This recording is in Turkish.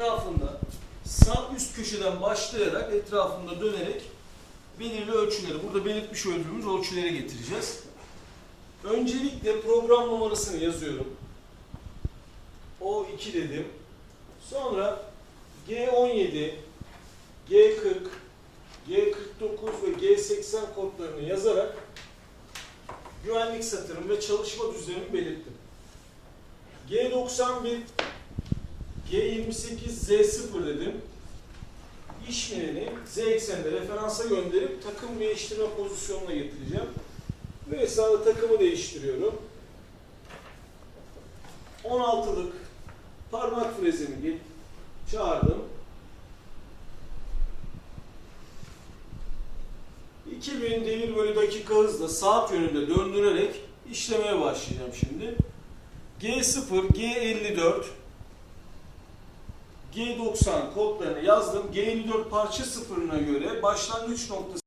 etrafında sağ üst köşeden başlayarak etrafında dönerek belirli ölçüleri, burada belirtmiş olduğumuz ölçüleri getireceğiz. Öncelikle program numarasını yazıyorum. O2 dedim. Sonra G17, G40, G49 ve G80 kodlarını yazarak güvenlik satırım ve çalışma düzenimi belirttim. G91, G28, Z0 dedim. İşmeneni Z ekseninde referansa gönderip takım değiştirme pozisyonuna getireceğim. Bu esnada takımı değiştiriyorum. 16'lık parmak frezimi çağırdım. 2000 devir bölü dakika hızla saat yönünde döndürerek işlemeye başlayacağım şimdi. G0, G54, G90 kodlarını yazdım. G54 parça sıfırına göre başlangıç noktası